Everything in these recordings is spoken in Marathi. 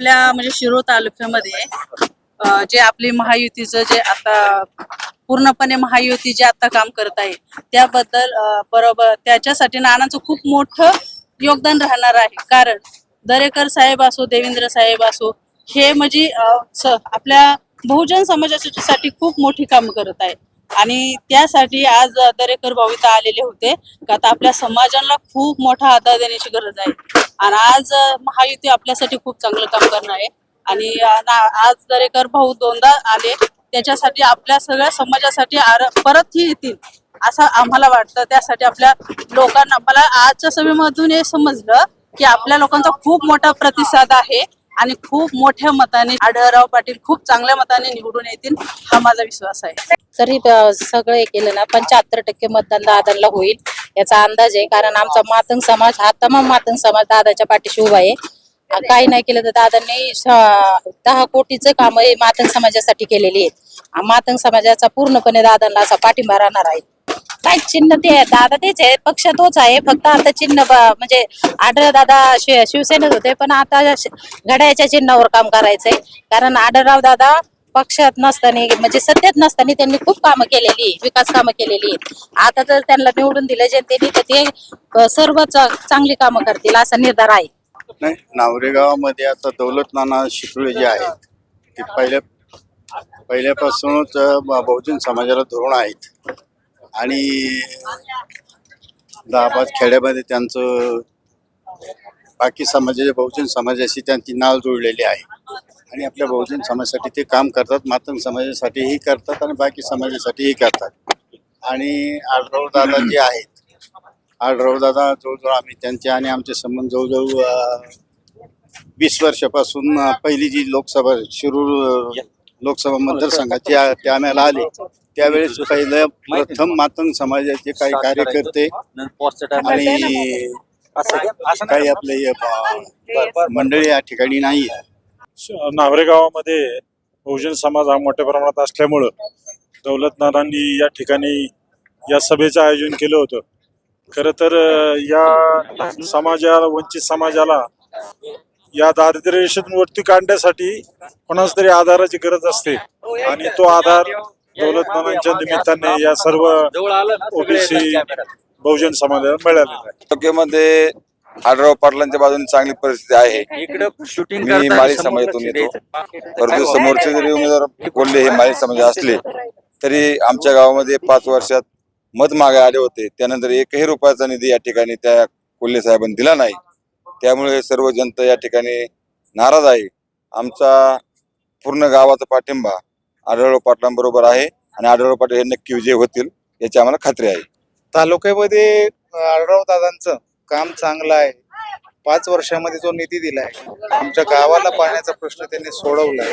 आपल्या म्हणजे शिरो तालुक्यामध्ये जे आपली महायुतीचं जे आता पूर्णपणे महायुती जे आता काम करत आहे त्याबद्दल बरोबर त्याच्यासाठी नानांचं खूप मोठं योगदान राहणार आहे. कारण दरेकर साहेब असो देवेंद्र साहेब असो हे म्हणजे आपल्या बहुजन समाजासाठी खूप मोठी काम करत आहे आणि त्यासाठी आज दरेकर भाविता आलेले होते. का आता आपल्या समाजाला खूप मोठा आधार देण्याची गरज आहे. आणि आज महायुती आपल्यासाठी खूप चांगलं काम करणार आहे. आणि ना- आज दरेकर भाऊ दोनदा आले. त्याच्यासाठी आपल्या सगळ्या समाजासाठी आर- परतही येतील असं आम्हाला वाटतं. त्यासाठी आपल्या लोकांना मला आजच्या सभेमधून हे समजलं की आपल्या लोकांचा खूप मोठा प्रतिसाद आहे. आणि खूप मोठ्या मताने आढळराव पाटील खूप चांगल्या मताने निवडून येतील हा माझा विश्वास आहे. तरी सगळे सगळं हे केलं ना पंच्याहत्तर टक्के मतदान दादांना होईल याचा अंदाज आहे. कारण आमचा मातंग समाज हा तमाम मातंग समाज दादाच्या पाठीशी उभा आहे. काही नाही केलं तर दादांनी दहा कोटीचं काम हे मातंग समाजासाठी केलेली आहे मातंग समाजाचा पूर्णपणे दादांना असा पाठिंबा राहणार आहे. काय चिन्ह ते दादा तेच आहे. पक्ष तोच आहे. फक्त आता चिन्ह ब- म्हणजे आढळ दादा शि- शिवसेनेत होते. पण आता श- घड्याळ्याच्या चिन्हावर काम करायचंय. कारण आढळराव दादा पक्षात नसताना म्हणजे सत्तेत नसताना त्यांनी खूप कामं केलेली आहे, विकास कामं केलेली आहेत. आता जर त्यांना निवडून दिलं जनतेने तर ते अ, सर्व चा- चांगली कामं करतील असा निर्धार आहे. नाही आता दौलत नाना शितुळे जे आहेत ते पहिल्या पहिल्यापासूनच अ, ब- बहुजन समाजाला धोरण आहेत. आणि दहा खेड्यामध्ये त्यांचं बाकी समाजाच्या बहुजन समाजाशी त्यांची नाव जुळलेली आहे. आणि आपल्या बहुजन समाजासाठी ते काम करतात मातंग समाजासाठीही करतात आणि बाकी समाजासाठीही करतात. आणि आढराव दादा जे आहेत आढराव दादा जवळजवळ आम्ही त्यांचे आणि आमचे संबंध जवळजवळ वीस वर्षापासून पहिली जी लोकसभा शिरूर लोकसभा मतदारसंघाची आ- आम्हाला आली. त्यावेळेस पहिलं प्रथम मातंग समाजाचे काही कार्यकर्ते आणि काही आपले मंडळी या ठिकाणी नाही नावरे गावामध्ये बहुजन समाज हा मोठ्या प्रमाणात असल्यामुळं दौलतनाथांनी या ठिकाणी या सभेचं आयोजन केलं होतं. खरं तर या समाजाला वंचित समाजाला या दारिद्र्य रेषेतून वरती काढण्यासाठी कोणाच तरी आधाराची गरज असते. आणि तो आधार दौलतनाथांच्या निमित्ताने या सर्व ओबीसी बहुजन समाजाला मिळालेला आहे. तालुक्यामध्ये पाटलांच्या बाजूने चांगली परिस्थिती आहे. इकडं शूटिंग मी माळी समाजातून येतो. परंतु समोरचे जरी उमेदवार बोलले हे माळी समाज असले तरी आमच्या गावामध्ये पाच वर्षात मत मागे आले होते. त्यानंतर एकही रुपयाचा निधी या ठिकाणी त्या कोल्हे साहेबांनी दिला नाही. त्यामुळे सर्व जनता या ठिकाणी नाराज आहे. आमचा पूर्ण गावाचा पाठिंबा आढळराव पाटलांबरोबर आहे आणि आढळराव पाटील हे नक्की विजय होतील याची आम्हाला खात्री आहे. तालुक्यामध्ये आढळराव दादांचं काम चांगलं आहे. पाच वर्षामध्ये जो निधी दिलाय आमच्या गावाला पाण्याचा प्रश्न त्यांनी सोडवलाय.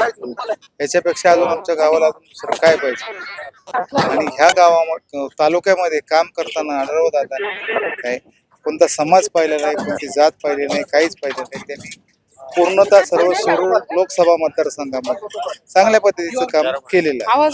याच्यापेक्षा अजून आमच्या गावाला अजून दुसरं काय पाहिजे? आणि ह्या गावामध्ये तालुक्यामध्ये काम करताना आढळराव दादा काय कोणता समाज पाहिलेला नाही कोणती जात पाहिली नाही काहीच पाहिलं नाही त्यांनी पूर्णतः सर्व शिरूर लोकसभा मतदारसंघामध्ये चांगल्या पद्धतीचं काम केलेलं आहे.